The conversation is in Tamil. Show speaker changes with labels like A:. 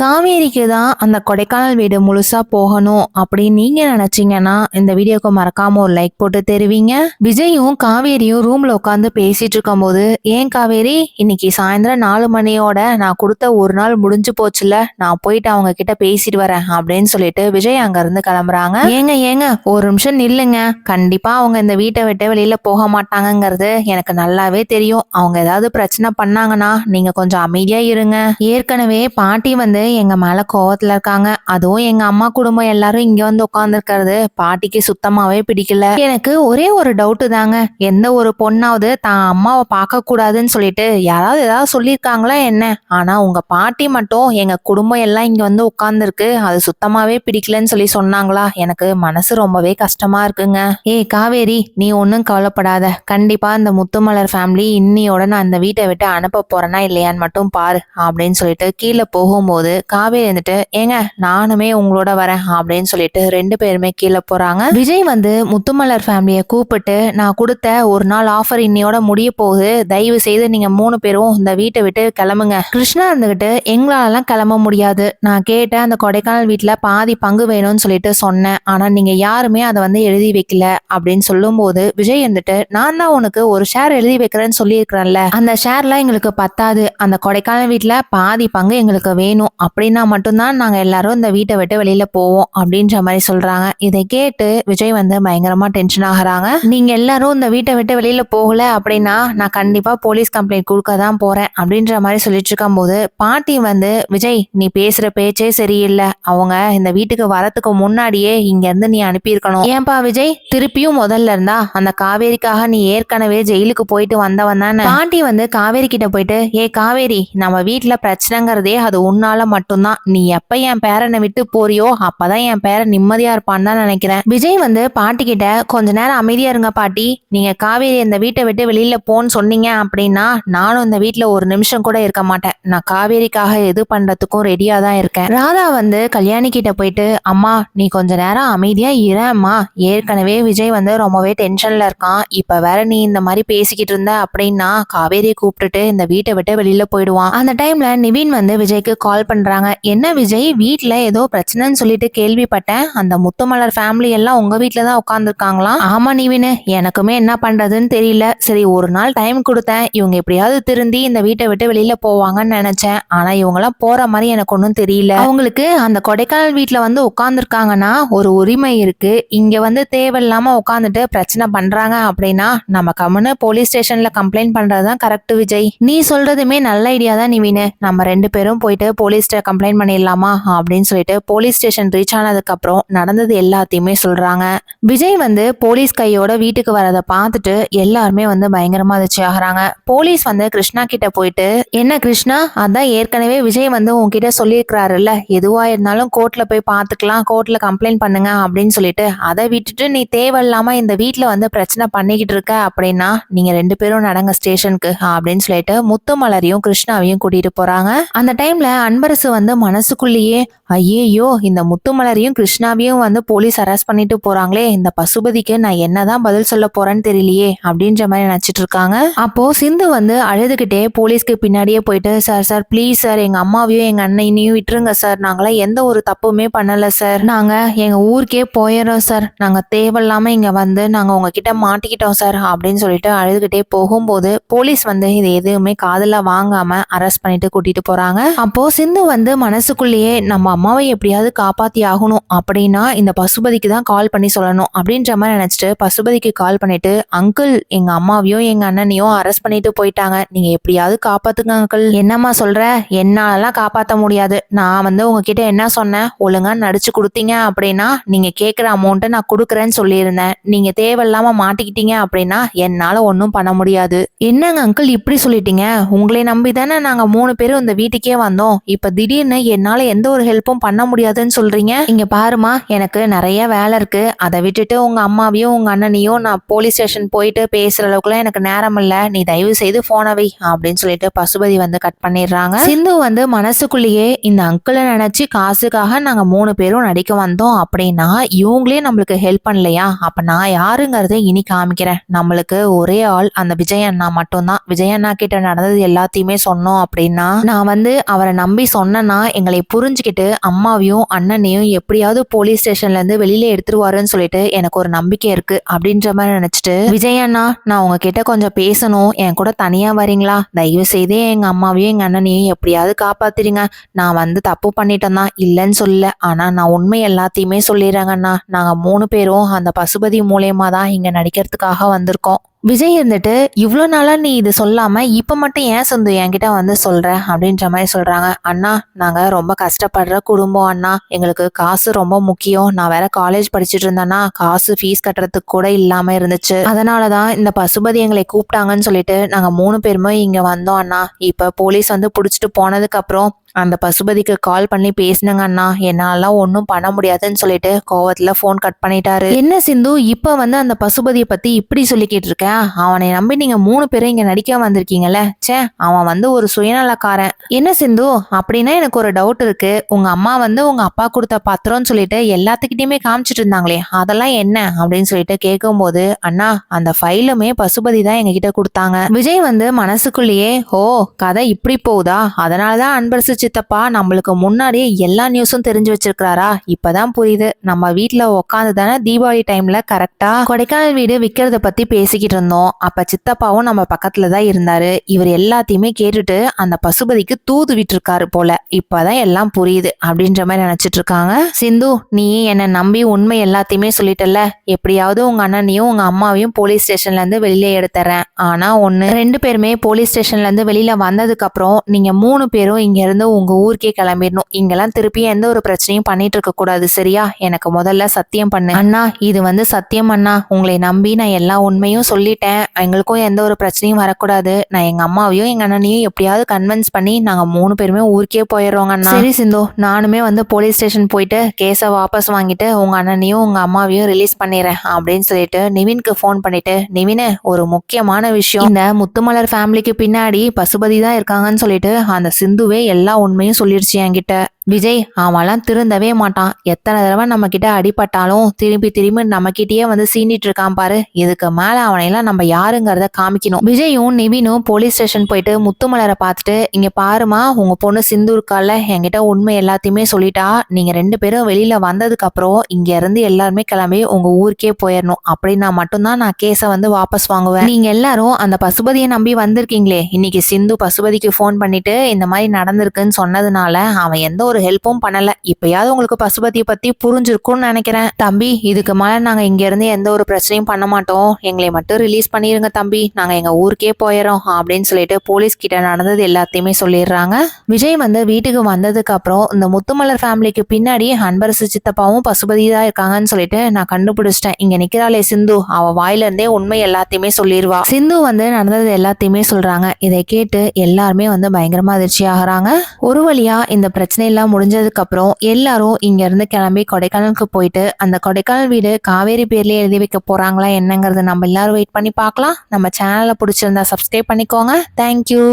A: காவேரிக்கு தான் அந்த கொடைக்கானல் வீடு முழுசா போகணும் அப்படின்னு நீங்க நினைச்சீங்கன்னா இந்த வீடியோக்கு மறக்காம ஒரு லைக் போட்டு தெரிவிங்க. விஜயும் காவேரியும் ரூம்ல உட்காந்து பேசிட்டு இருக்கும்போது ஏன் காவேரி இன்னைக்கு சாயந்தரம் நாலு மணியோட நான் கொடுத்த ஒரு நாள் முடிஞ்சு போச்சுல நான் போயிட்டு அவங்க கிட்ட பேசிட்டு வரேன் அப்படின்னு சொல்லிட்டு விஜய் அங்க இருந்து கிளம்புறாங்க. ஏங்க ஏங்க ஒரு நிமிஷம் நில்லுங்க. கண்டிப்பா அவங்க இந்த வீட்டை விட்டு வெளியில போக மாட்டாங்கங்கிறது எனக்கு நல்லாவே தெரியும். அவங்க ஏதாவது பிரச்சனை பண்ணாங்கன்னா நீங்க கொஞ்சம் அமைதியா இருங்க. ஏற்கனவே பாட்டி வந்து எங்க மேல கோவத்துல இருக்காங்க. அதுவும் எங்க அம்மா குடும்பம் எல்லாரும் இங்க வந்து உட்காந்துருக்கிறது பாட்டிக்கு சுத்தமாவே பிடிக்கல. எனக்கு ஒரே ஒரு டவுட்டு தாங்க. எந்த ஒரு பொண்ணாவது தான் அம்மாவை பார்க்க கூடாதுன்னு சொல்லிட்டு யாராவது ஏதாவது சொல்லியிருக்காங்களா என்ன? ஆனா உங்க பாட்டி மட்டும் எங்க குடும்பம் எல்லாம் இங்க வந்து உட்காந்துருக்கு அது சுத்தமாவே பிடிக்கலன்னு சொல்லி சொன்னாங்களா? எனக்கு மனசு ரொம்பவே கஷ்டமா இருக்குங்க. ஏய் காவேரி நீ ஒன்றும் கவலைப்படாத. கண்டிப்பா இந்த முத்துமலர் ஃபேமிலி இன்னியோட நான் இந்த வீட்டை விட்டு அனுப்ப போறேனா இல்லையான்னு மட்டும் பாரு அப்படின்னு சொல்லிட்டு கீழே போகும்போது காவேரி வந்துட்டு ஏங்க நானுமே உங்களோட வரேன் அப்படின்னு சொல்லிட்டு ரெண்டு பேருமே கீழே போறாங்க. விஜய் வந்து முத்துமலர் ஃபேமிலியை கூப்பிட்டு நான் கொடுத்த ஒரு நாள் ஆஃபர் இன்னையோட முடிய போகுது. தயவு செய்து நீங்க மூணு பேரும் இந்த வீட்டை விட்டு கிளம்புங்க. கிருஷ்ணா இருந்துகிட்டு எங்களாலலாம் கிளம்ப முடியாது. நான் கேட்ட அந்த கொடைக்கானல் வீட்டுல பாதி பங்கு வேணும்னு சொல்லிட்டு சொன்னேன். ஆனா நீங்க யாருமே அதை வந்து எழுதி வைக்கல அப்படின்னு சொல்லும்போது விஜய் வந்துட்டு நான் தான் உனக்கு ஒரு ஷேர் எழுதி வைக்கிறேன்னு சொல்லியிருக்கிறேன்ல. அந்த ஷேர்லாம் எங்களுக்கு பத்தாது. அந்த கொடைக்கானல் வீட்டுல பாதி பங்கு எங்களுக்கு வேணும். அப்படின்னா மட்டும்தான் நாங்கள் எல்லாரும் இந்த வீட்டை விட்டு வெளியில போவோம் அப்படின்ற மாதிரி சொல்றாங்க. இதை கேட்டு விஜய் வந்து பயங்கரமா டென்ஷன் ஆகுறாங்க. நீங்க எல்லாரும் இந்த வீட்டை விட்டு வெளியில போகல அப்படின்னா நான் கண்டிப்பா போலீஸ் கம்ப்ளைண்ட் கொடுக்க தான் போறேன் அப்படின்ற மாதிரி சொல்லிட்டு இருக்கும்போது பாட்டி வந்து விஜய் நீ பேசுற பேச்சே சரியில்லை. அவங்க இந்த வீட்டுக்கு வரத்துக்கு முன்னாடியே இங்க இருந்து நீ அனுப்பியிருக்கணும். ஏன்பா விஜய் திருப்பியும் முதல்ல இருந்தா அந்த காவேரிக்காக நீ ஏற்கனவே ஜெயிலுக்கு போயிட்டு வந்தவன் தானே? பாட்டி வந்து காவேரி கிட்ட போயிட்டு ஏ காவேரி நம்ம வீட்டுல பிரச்சனைங்கிறதே அது உன்னால மட்டும்தான். நீ எப்ப என் பேரனை விட்டு போறியோ அப்பதான் என் பேரன் நிம்மதியா இருப்பான்னு தான் நினைக்கிறேன். விஜய் வந்து பாட்டி கிட்ட கொஞ்ச நேரம் அமைதியா இருங்க பாட்டி. நீங்க காவேரி இந்த வீட்டை விட்டு வெளியில போன்னு சொன்னீங்க அப்படின்னா நானும் இந்த வீட்டுல ஒரு நிமிஷம் கூட இருக்க மாட்டேன். நான் காவேரிக்காக எது பண்றதுக்கும் ரெடியா தான் இருக்கேன். ராதா வந்து கல்யாணி கிட்ட போயிட்டு அம்மா நீ கொஞ்ச நேரம் அமைதியா இரம்மா ஏற்கனவே விஜய் வந்து ரொம்பவே டென்ஷன்ல இருக்கான். இப்ப வேற நீ இந்த மாதிரி பேசிக்கிட்டு இருந்த அப்படின்னா காவேரியை கூப்பிட்டுட்டு இந்த வீட்டை விட்டு வெளியில போயிடுவான். அந்த டைம்ல நிவின் வந்து விஜய்க்கு கால் பண்ணுறாங்க என்ன விஜய்? வீட்டில் ஏதோ பிரச்சனைன்னு சொல்லிட்டு கேள்விப்பட்டேன். அந்த முத்துமலர் ஃபேமிலி எல்லாம் உங்கள் வீட்டில் தான் உட்காந்துருக்காங்களாம் ஆமாம் நீவினு. எனக்குமே என்ன பண்ணுறதுன்னு தெரியல. சரி ஒரு நாள் டைம் கொடுத்தேன். இவங்க எப்படியாவது திருந்தி இந்த வீட்டை விட்டு வெளியில் போவாங்கன்னு நினச்சேன். ஆனால் இவங்கெல்லாம் போகிற மாதிரி எனக்கு ஒன்றும் தெரியல. அவங்களுக்கு அந்த கொடைக்கானல் வீட்டில் வந்து உட்காந்துருக்காங்கன்னா ஒரு உரிமை இருக்குது இங்கே வந்து தேவையில்லாமல் உட்காந்துட்டு பிரச்சனை பண்ணுறாங்க அப்படின்னா நம்ம கம்முன்னு போலீஸ் ஸ்டேஷனில் கம்ப்ளைண்ட் பண்ணுறது தான் கரெக்ட் விஜய். நீ சொல்கிறதுமே நல்ல ஐடியா தான் நிவினு. நம்ம ரெண்டு பேரும் போயிட்டு போலீஸ்கிட்ட கம்ப்ளைண்ட் பண்ணிடலாமா? அப்படின்னு சொல்லிட்டு போலீஸ் ஸ்டேஷன் ரீச் ஆனதுக்கு அப்புறம் நடந்தது எல்லாத்தையுமே சொல்றாங்க. விஜய் வந்து போலீஸ் கையோட வீட்டுக்கு வரதை பார்த்துட்டு எல்லாருமே வந்து பயங்கரமாக அதிர்ச்சி ஆகிறாங்க. போலீஸ் வந்து கிருஷ்ணா கிட்ட போயிட்டு என்ன கிருஷ்ணா? அதான் ஏற்கனவே விஜய் வந்து உங்ககிட்ட சொல்லியிருக்கிறாருல்ல. எதுவாக இருந்தாலும் கோர்ட்ல போய் பார்த்துக்கலாம். கோர்ட்ல கம்ப்ளைண்ட் பண்ணுங்க. அப்படின்னு சொல்லிட்டு அதை விட்டுட்டு நீ தேவையில்லாமல் இந்த வீட்டில் வந்து பிரச்சனை பண்ணிக்கிட்டு இருக்க. அப்படின்னா நீங்க ரெண்டு பேரும் நடங்க ஸ்டேஷனுக்கு அப்படின்னு சொல்லிட்டு முத்துமலரையும் கிருஷ்ணாவையும் கூட்டிட்டு போறாங்க. அந்த டைம்ல அன்பரசு வந்து மனசுக்குள்ளேயே ஐயேயோ இந்த முத்துமலரையும் கிருஷ்ணாவையும் வந்து போலீஸ் அரெஸ்ட் பண்ணிட்டு போறாங்களே இந்த பசுபதிக்கு நான் என்னதான் பதில் சொல்ல போறேன்னு தெரியலையே அப்படின்ற மாதிரி நினைச்சிட்டு இருக்காங்க. அப்போ சிந்து வந்து அழுதுகிட்டே போலீஸ்க்கு பின்னாடியே போயிட்டு சார் சார் ப்ளீஸ் சார் எங்க அம்மாவையும் எங்க அண்ணனையும் விட்டுருங்க சார் நாங்களாம் எந்த ஒரு தப்புமே பண்ணல சார். நாங்க எங்க ஊருக்கே போயிடுறோம் சார். நாங்க தேவையில்லாம இங்க வந்து நாங்க உங்ககிட்ட மாட்டிக்கிட்டோம் சார் அப்படின்னு சொல்லிட்டு அழுதுகிட்டே போகும்போது போலீஸ் வந்து இது எதுவுமே காதல வாங்காம அரெஸ்ட் பண்ணிட்டு கூட்டிட்டு போறாங்க. அப்போ சிந்து வந்து மனசுக்குள்ளேயே நம்ம அம்மாவை எப்படியாவது காப்பாத்தி ஆகணும் அப்படின்னா இந்த பசுபதிக்கு தான் கால் பண்ணி சொல்லணும் அப்படின்ற மாதிரி நினச்சிட்டு பசுபதிக்கு கால் பண்ணிட்டு அங்கிள் எங்க அம்மாவையும் எங்க அண்ணனையும் அரெஸ்ட் பண்ணிட்டு போயிட்டாங்க. நீங்க எப்படியாவது காப்பாத்துங்க அங்கிள் என்னம்மா சொல்ற? என்னாலலாம் காப்பாற்ற முடியாது. நான் வந்து உங்ககிட்ட என்ன சொன்னேன்? ஒழுங்கா நடிச்சு கொடுத்தீங்க அப்படின்னா நீங்க கேட்குற அமௌண்ட்டை நான் கொடுக்குறேன்னு சொல்லியிருந்தேன். நீங்க தேவையில்லாம மாட்டிக்கிட்டீங்க அப்படின்னா என்னால ஒன்றும் பண்ண முடியாது. என்னங்க அங்கிள் இப்படி சொல்லிட்டீங்க? உங்களை நம்பி தானே நாங்க மூணு பேரும் இந்த வீட்டுக்கே வந்தோம். இப்ப திடீர்னு என்னால எந்த ஒரு ஹெல்ப்பும் பண்ண முடியாதுன்னு சொல்றீங்க? இங்க பாருமா எனக்கு நிறைய வேலை இருக்கு. அதை விட்டுட்டு உங்க அம்மாவையும் உங்க அண்ணனையும் நான் போலீஸ் ஸ்டேஷன் போயிட்டு பேசுற அளவுக்குலாம் எனக்கு நேரம் இல்ல. நீ தயவு செய்து போனவை அப்படின்னு சொல்லிட்டு பசுபதி வந்து கட் பண்ணிடுறாங்க. சிந்து வந்து மனசுக்குள்ளேயே இந்த அங்கிளை நினைச்சு காசுக்காக நாங்க மூணு பேரும் நடிக்க வந்தோம் அப்படின்னா இவங்களே நம்மளுக்கு ஹெல்ப் பண்ணலையா? அப்ப நான் யாருங்கிறத இனி காமிக்கிறேன். நம்மளுக்கு ஒரே ஆள் அந்த விஜய் அண்ணா மட்டும்தான். விஜய் அண்ணா கிட்ட நடந்தது எல்லாத்தையுமே சொன்னோம் அப்படின்னா நான் வந்து அவரை நம்பி சொன்ன சொன்னேன்னா எங்களை புரிஞ்சுக்கிட்டு அம்மாவையும் அண்ணனையும் எப்படியாவது போலீஸ் ஸ்டேஷன்லேருந்து வெளியில் வெளியில எடுத்துருவாருன்னு சொல்லிட்டு எனக்கு ஒரு நம்பிக்கை இருக்கு அப்படின்ற மாதிரி நினைச்சிட்டு விஜய் அண்ணா நான் உங்ககிட்ட கொஞ்சம் பேசணும். என் கூட தனியா வரீங்களா? தயவு செய்து எங்க அம்மாவையும் எங்க அண்ணனையும் எப்படியாவது காப்பாத்துறீங்க நான் வந்து தப்பு பண்ணிட்டேன் தான். இல்லைன்னு சொல்லல. ஆனா நான் உண்மை எல்லாத்தையுமே சொல்லிடுறேங்கண்ணா நாங்க மூணு பேரும் அந்த பசுபதி மூலயமா தான் இங்க நடிக்கிறதுக்காக வந்திருக்கோம். விஜய் இருந்துட்டு இவ்வளோ நாளாக நீ இது சொல்லாமல் இப்போ மட்டும் ஏன் சந்து என்கிட்ட வந்து சொல்கிற அப்படின்ற மாதிரி சொல்கிறாங்க அண்ணா நாங்கள் ரொம்ப கஷ்டப்படுற குடும்பம் அண்ணா. எங்களுக்கு காசு ரொம்ப முக்கியம். நான் வேற காலேஜ் படிச்சுட்டு இருந்தேன்னா காசு ஃபீஸ் கட்டுறதுக்கு கூட இல்லாமல் இருந்துச்சு. அதனால தான் இந்த பசுபதி எங்களை கூப்பிட்டாங்கன்னு சொல்லிட்டு நாங்கள் மூணு பேருமே இங்கே வந்தோம் அண்ணா. இப்போ போலீஸ் வந்து பிடிச்சிட்டு போனதுக்கப்புறம் அந்த பசுபதிக்கு கால் பண்ணி பேசினங்க அண்ணா. என்னாலாம் ஒன்றும் பண்ண முடியாதுன்னு சொல்லிட்டு கோவத்தில் ஃபோன் கட் பண்ணிட்டாரு. என்ன சிந்து இப்போ வந்து அந்த பசுபதியை பற்றி இப்படி சொல்லிக்கிட்டு இருக்கேன் அவனை நம்பி நீங்கள் மூணு பேரும் இங்கே நடிக்க வந்திருக்கீங்கல்ல. ச்சே அவன் வந்து ஒரு சுயநலக்காரன். என்ன சிந்து அப்படின்னா எனக்கு ஒரு டவுட் இருக்கு. உங்க அம்மா வந்து உங்க அப்பா கொடுத்த பத்திரம்னு சொல்லிட்டு எல்லாத்துக்கிட்டையுமே காமிச்சிட்டு இருந்தாங்களே. அதெல்லாம் என்ன? அப்படின்னு சொல்லிட்டு கேட்கும்போது அண்ணா அந்த ஃபைலுமே பசுபதி தான் எங்ககிட்ட கொடுத்தாங்க. விஜய் வந்து மனசுக்குள்ளேயே ஓ கதை இப்படி போகுதா? அதனாலதான் அன்பரசிச்சு சித்தப்பா நம்மளுக்கு முன்னாடியே எல்லா நியூஸும் தெரிஞ்சு வச்சிருக்கிறாரா? இப்பதான் புரியுது. நம்ம வீட்டில் உட்காந்து தானே தீபாவளி டைம்ல கரெக்டா கொடைக்கானல் வீடு விற்கிறத பத்தி பேசிக்கிட்டு இருந்தோம். அப்ப சித்தப்பாவும் நம்ம பக்கத்துல தான் இருந்தாரு. இவர் எல்லாத்தையுமே கேட்டுட்டு அந்த பசுபதிக்கு தூது விட்டுருக்காரு போல. இப்பதான் எல்லாம் புரியுது அப்படின்ற மாதிரி நினைச்சிட்டு இருக்காங்க. சிந்து நீ என்னை நம்பி உண்மை எல்லாத்தையுமே சொல்லிட்டல எப்படியாவது உங்க அண்ணனையும் உங்க அம்மாவையும் போலீஸ் ஸ்டேஷன்ல இருந்து வெளியில எடுத்துறேன். ஆனா ஒண்ணு ரெண்டு பேருமே போலீஸ் ஸ்டேஷன்ல இருந்து வெளியில வந்ததுக்கு அப்புறம் நீங்க மூணு பேரும் இங்க இருந்து உங்க ஊருக்கே கிளம்பிடணும். இங்கெல்லாம் திருப்பி எந்த ஒரு பிரச்சனையும் பண்ணிட்டு இருக்க கூடாது சரியா? எனக்கு முதல்ல சத்தியம் பண்ணு. அண்ணா இது வந்து சத்தியம் அண்ணா. உங்களை நம்பி நான் எல்லா உண்மையும் சொல்லிட்டேன். எங்களுக்கும் எந்த ஒரு பிரச்சனையும் வரக்கூடாது. நான் எங்க அம்மாவையும் எங்க அண்ணனையும் எப்படியாவது கன்வின்ஸ் பண்ணி நாங்க மூணு பேருமே ஊருக்கே போயிடுறோங்க அண்ணா. சரி சிந்து. நானுமே வந்து போலீஸ் ஸ்டேஷன் போயிட்டு கேஸை வாபஸ் வாங்கிட்டு உங்க அண்ணனையும் உங்க அம்மாவையும் ரிலீஸ் பண்ணிடுறேன் அப்படின்னு சொல்லிட்டு நிவின்க்கு ஃபோன் பண்ணிட்டு நிவினு ஒரு முக்கியமான விஷயம். இந்த முத்துமலர் ஃபேமிலிக்கு பின்னாடி பசுபதி தான் இருக்காங்கன்னு சொல்லிட்டு அந்த சிந்துவே எல்லா உண்மையும் சொல்லிடுச்சு என்கிட்ட. விஜய் அவன்லாம் திருந்தவே மாட்டான். எத்தனை தடவை நம்ம கிட்ட அடிபட்டாலும் திரும்பி திரும்பி நம்ம கிட்டயே வந்து சீண்டிட்டு இருக்கான் பாரு. இதுக்கு மேல அவனையெல்லாம் நம்ம யாருங்கிறத காமிக்கணும். விஜயும் நிவினும் போலீஸ் ஸ்டேஷன் போயிட்டு முத்துமலரை பார்த்துட்டு இங்க பாருமா உங்க பொண்ணு சிந்து இருக்கால என்கிட்ட உண்மை எல்லாத்தையுமே சொல்லிட்டா. நீங்க ரெண்டு பேரும் வெளியில வந்ததுக்கு அப்புறம் இங்க இருந்து எல்லாருமே கிளம்பி உங்க ஊருக்கே போயிடணும். அப்படின்னா மட்டும்தான் நான் கேஸை வந்து வாபஸ் வாங்குவேன். நீங்க எல்லாரும் அந்த பசுபதியை நம்பி வந்திருக்கீங்களே. இன்னைக்கு சிந்து பசுபதிக்கு ஃபோன் பண்ணிட்டு இந்த மாதிரி நடந்திருக்குன்னு சொன்னதுனால அவன் எந்த ஒரு ஒரு ஹெல்ப்பும் பண்ணல. இப்பயாவது உங்களுக்கு பசுபதியை பத்தி புரிஞ்சிருக்கும்னு நினைக்கிறேன். தம்பி இதுக்கு மேல நாங்க இங்க இருந்து எந்த ஒரு பிரச்சனையும் பண்ண மாட்டோம். எங்களை மட்டும் ரிலீஸ் பண்ணிருங்க தம்பி. நாங்க எங்க ஊருக்கே போயிடறோம் அப்படின்னு சொல்லிட்டு போலீஸ் கிட்ட நடந்தது எல்லாத்தையுமே சொல்லிடுறாங்க. விஜய் வந்து வீட்டுக்கு வந்ததுக்கு அப்புறம் இந்த முத்துமலர் ஃபேமிலிக்கு பின்னாடி அன்பரசு சித்தப்பாவும் பசுபதி தான் இருக்காங்கன்னு சொல்லிட்டு நான் கண்டுபிடிச்சிட்டேன். இங்க நிக்கிறாளே சிந்து. அவ வாயில இருந்தே உண்மை எல்லாத்தையுமே சொல்லிடுவா. சிந்து வந்து நடந்தது எல்லாத்தையுமே சொல்றாங்க. இதை கேட்டு எல்லாருமே வந்து பயங்கரமா அதிர்ச்சி ஆகுறாங்க ஒரு வழியா இந்த பிரச்சனை எல்லாம் எல்லாம் முடிஞ்சதுக்கப்புறம் எல்லாரும் இங்கேருந்து கிளம்பி கொடைக்கானலுக்கு போயிட்டு அந்த கொடைக்கானல் வீடு காவேரி பேர்லேயே எழுதி வைக்க போகிறாங்களா என்னங்கிறது நம்ம எல்லாரும் வெயிட் பண்ணி பார்க்கலாம். நம்ம சேனலை பிடிச்சிருந்தா சப்ஸ்கிரைப் பண்ணிக்கோங்க. தேங்க்யூ